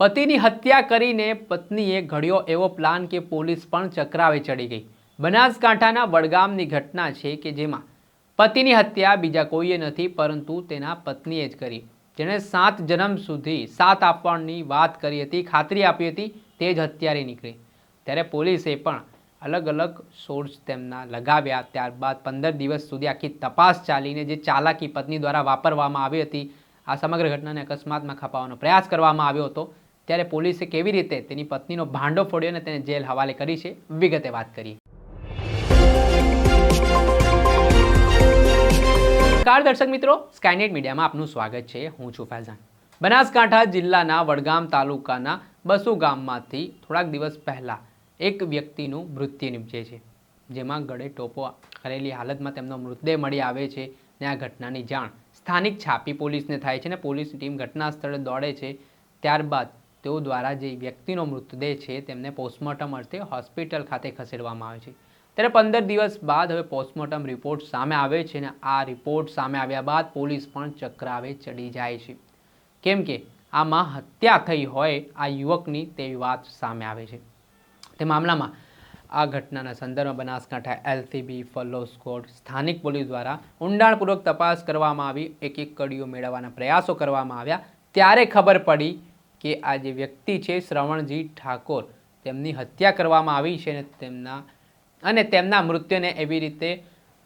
પતિની હત્યા કરીને પત્નીએ ઘડ્યો એવો પ્લાન કે પોલીસ પણ ચક્રાવે ચડી ગઈ. બનાસકાંઠાના વડગામની ઘટના છે કે જેમાં પતિની હત્યા બીજા કોઈએ નથી, પરંતુ તેના પત્નીએ જ કરી. જેણે સાત જન્મ સુધી સાથ આપવાની વાત કરી હતી, ખાતરી આપી હતી, તે જ હત્યારી નીકળી. ત્યારે પોલીસે પણ અલગ અલગ સોર્સ તેમના લગાવ્યા. ત્યારબાદ પંદર દિવસ સુધી આખી તપાસ ચાલીને જે ચાલાકી પત્ની દ્વારા વાપરવામાં આવી હતી, આ સમગ્ર ઘટનાને અકસ્માતમાં ખપાવવાનો પ્રયાસ કરવામાં આવ્યો હતો. ત્યારે પોલીસે કેવી રીતે તેની પત્નીનો ભાંડો ફોડ્યો અને તેને જેલ હવાલે કરી છે, વિગતે વાત કરી નમસ્કાર દર્શક મિત્રો સ્કાયનેટ મીડિયામાં આપનું સ્વાગત છે. હું છું ફૈઝાન. બનાસકાંઠા જિલ્લાના વડગામ તાલુકાના બસુ ગામમાંથી થોડાક દિવસ પહેલાં એક વ્યક્તિનું મૃત્યુ નિપજે છે, જેમાં ગળે ટોપો કરેલી હાલતમાં તેમનો મૃતદેહ મળી આવે છે ને આ ઘટનાની જાણ સ્થાનિક છાપી પોલીસને થાય છે ને પોલીસની ટીમ ઘટના સ્થળે દોડે છે. ત્યારબાદ તેઓ દ્વારા જે વ્યક્તિનો મૃતદેહ છે તેમને પોસ્ટમોર્ટમ અર્થે હોસ્પિટલ ખાતે ખસેડવામાં આવે છે. ત્યારે પંદર દિવસ બાદ હવે પોસ્ટમોર્ટમ રિપોર્ટ સામે આવે છે અને આ રિપોર્ટ સામે આવ્યા બાદ પોલીસ પણ ચક્રાવે ચડી જાય છે. કેમ કે આમાં હત્યા થઈ હોય આ યુવકની તેવી વાત સામે આવે છે. તે મામલામાં આ ઘટનાના સંદર્ભમાં બનાસકાંઠા એલસીબી ફલો સ્કોડ સ્થાનિક પોલીસ દ્વારા ઊંડાણપૂર્વક તપાસ કરવામાં આવી એક એક કડીઓ મેળવવાના પ્રયાસો કરવામાં આવ્યા. ત્યારે ખબર પડી કે આ જે વ્યક્તિ છે શ્રવણજી ઠાકોર, તેમની હત્યા કરવામાં આવી છે અને તેમના અને તેમના મૃત્યુને એવી રીતે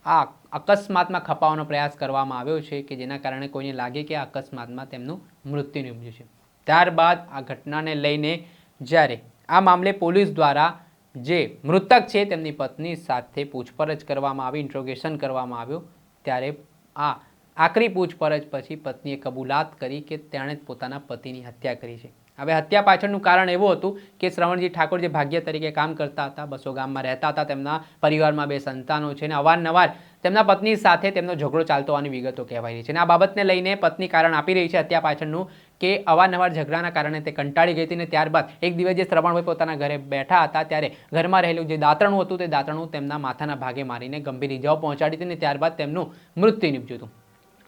આ અકસ્માતમાં ખપાવવાનો પ્રયાસ કરવામાં આવ્યો છે કે જેના કારણે કોઈને લાગે કે આ અકસ્માતમાં તેમનું મૃત્યુ નિપજ્યું છે. ત્યારબાદ આ ઘટનાને લઈને જ્યારે આ મામલે પોલીસ દ્વારા જે મૃતક છે તેમની પત્ની સાથે પૂછપરછ કરવામાં આવી, ઇન્ટ્રોગેશન કરવામાં આવ્યું, ત્યારે આ આખરી પૂછપરછ પછી પત્નીએ કબૂલાત કરી કે તેણે જ પોતાના પતિની હત્યા કરી છે. હવે હત્યા પાછળનું કારણ એવું હતું કે શ્રવણજી ઠાકોર જે ભાગ્ય તરીકે કામ કરતા હતા, બસો ગામમાં રહેતા હતા, તેમના પરિવારમાં બે સંતાનો છે અને અવારનવાર તેમના પત્ની સાથે તેમનો ઝઘડો ચાલતો હોવાની વિગતો કહેવાય રહી છે. અને આ બાબતને લઈને પત્ની કારણ આપી રહી છે હત્યા પાછળનું કે અવારનવાર ઝઘડાના કારણે તે કંટાળી ગઈ હતી અને ત્યારબાદ એક દિવસ જે શ્રવણભાઈ પોતાના ઘરે બેઠા હતા ત્યારે ઘરમાં રહેલું જે દાંતરણું હતું તે દાંતરણું તેમના માથાના ભાગે મારીને ગંભીર ઇજાઓ પહોંચાડી હતી અને ત્યારબાદ તેમનું મૃત્યુ નીપજ્યું હતું.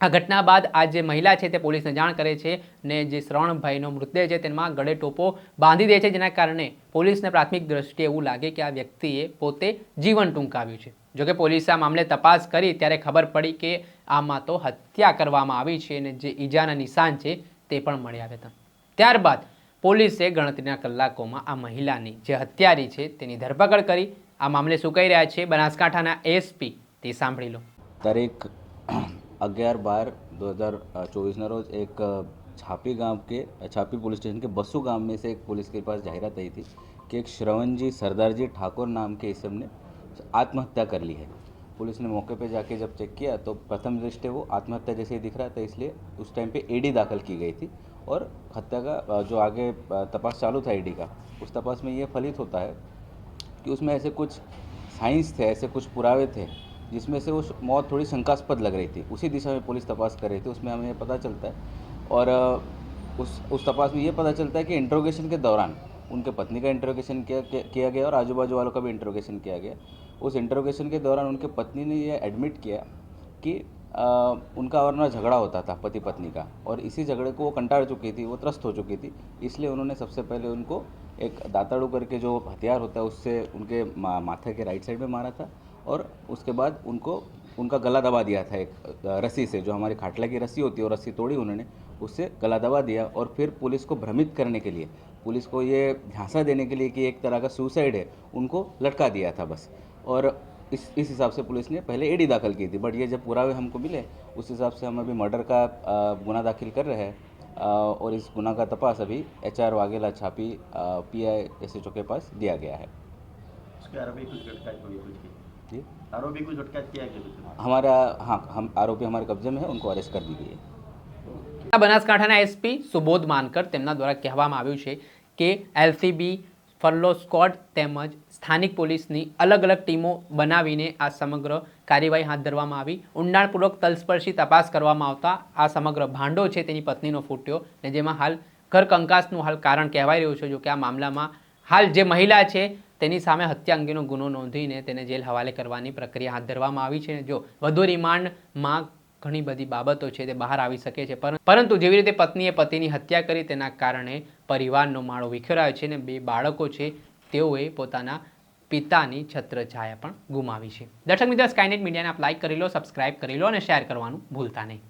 આ ઘટના બાદ આ જે મહિલા છે તે પોલીસને જાણ કરે છે ને જે શ્રવણભાઈનો મૃતદેહ છે તેમાં ગળે ટોપો બાંધી દે છે, જેના કારણે પોલીસને પ્રાથમિક દ્રષ્ટિએ એવું લાગે કે આ વ્યક્તિએ પોતે જીવન ટૂંકાવ્યું છે. જોકે પોલીસે આ મામલે તપાસ કરી ત્યારે ખબર પડી કે આમાં તો હત્યા કરવામાં આવી છે અને જે ઈજાના નિશાન છે તે પણ મળી આવ્યા હતા. ત્યારબાદ પોલીસે ગણતરીના કલાકોમાં આ મહિલાની જે હત્યારી છે તેની ધરપકડ કરી. આ મામલે શું કહી રહ્યા છે? બનાસકાંઠાના એસપી, તે સાંભળી લો. તારીખ अग्यार बार दो हज़ार चौबीस न रोज एक छापी गाँव के छापी पुलिस स्टेशन के बसु गाँव में से एक पुलिस के पास जाहिरात आई थी कि एक श्रवण जी सरदार जी ठाकुर नाम के इसम ने आत्महत्या कर ली है। पुलिस ने मौके पर जाके जब चेक किया तो प्रथम दृष्टि वो आत्महत्या जैसे ही दिख रहा था, इसलिए उस टाइम पे ईडी दाखिल की गई थी और हत्या का जो आगे तपास चालू था ईडी का, उस तपास में ये फलित होता है कि उसमें ऐसे कुछ साइंस थे, ऐसे कुछ पुरावे थे जिसमें से वो मौत थोड़ी शंकास्पद लग रही थी। उसी दिशा में पुलिस तपास कर रही थी उसमें हमें पता चलता है। और उस उस तपास में ये पता चलता है कि इंट्रोगेशन के दौरान उनके पत्नी का इंट्रोगेशन किया किया- गया और आजू बाजू वालों का भी इंट्रोगेशन किया गया। उस इंट्रोगेशन के दौरान उनके पत्नी ने यह एडमिट किया कि अ, उनका और ना झगड़ा होता था पति पत्नी का और इसी झगड़े को वो कंटाड़ चुकी थी वो त्रस्त हो चुकी थी। इसलिए उन्होंने सबसे पहले उनको एक दाताड़ू करके जो हथियार होता है उससे उनके मा, माथे के राइट साइड में मारा था और उसके बाद उनको, उनका गला दबा दिया था एक रस्सी से, जो हमारी खाटला की रस्सी होती है, वो रस्सी तोड़ी उन्होंने, उससे गला दबा दिया और फिर पुलिस को भ्रमित करने के लिए, पुलिस को ये झांसा देने के लिए कि एक तरह का सुसाइड है, उनको लटका दिया था बस। और इस इस हिसाब से पुलिस ने पहले एडी दाखिल की थी बट ये जब पुरावे हमको मिले, उस हिसाब से हम अभी मर्डर का गुना दाखिल कर रहे हैं और इस गुना का तपास अभी एच आर वाघेला छापी P I S H O के पास दिया गया है। उसके कुछ अटकायत हुई कुछ की जी आरोपी कुछ अटकायत किया गया कुछ हमारा हाँ हम आरोपी हमारे कब्जे में है उनको अरेस्ट कर दी गई है આ બનાસકાંઠાના એસપી સુબોધ માનકર તેમના દ્વારા કહેવામાં આવ્યું છે કે એલસીબી ફરલો સ્કોડ તેમજ સ્થાનિક પોલીસની અલગ અલગ ટીમો બનાવીને આ સમગ્ર કાર્યવાહી હાથ ધરવામાં આવી ઊંડાણપૂર્વક તલસ્પર્શી તપાસ કરવામાં આવતા આ સમગ્ર ભાંડો છે તેની પત્નીનો ફૂટ્યો ને જેમાં હાલ ઘર કંકાસનું હાલ કારણ કહેવાય રહ્યું છે જો કે આ મામલામાં હાલ જે મહિલા છે તેની સામે હત્યા અંગેનો ગુનો નોંધીને તેને જેલ હવાલે કરવાની પ્રક્રિયા હાથ ધરવામાં આવી છે. જો વધુ રિમાન્ડમાં ઘણી બધી બાબતો છે તે બહાર આવી શકે છે. પરંતુ જેવી રીતે પત્નીએ પતિની હત્યા કરી તેના કારણે પરિવારનો માળો વિખેરાયો છે અને બે બાળકો છે, તેઓએ પોતાના પિતાની છત્રછાયા પણ ગુમાવી છે. દર્શક મિત્રો સ્કાયનેટ મીડિયાને આપ લાઇક કરી લો સબસ્ક્રાઇબ કરી લો અને શેર કરવાનું ભૂલતા નહીં.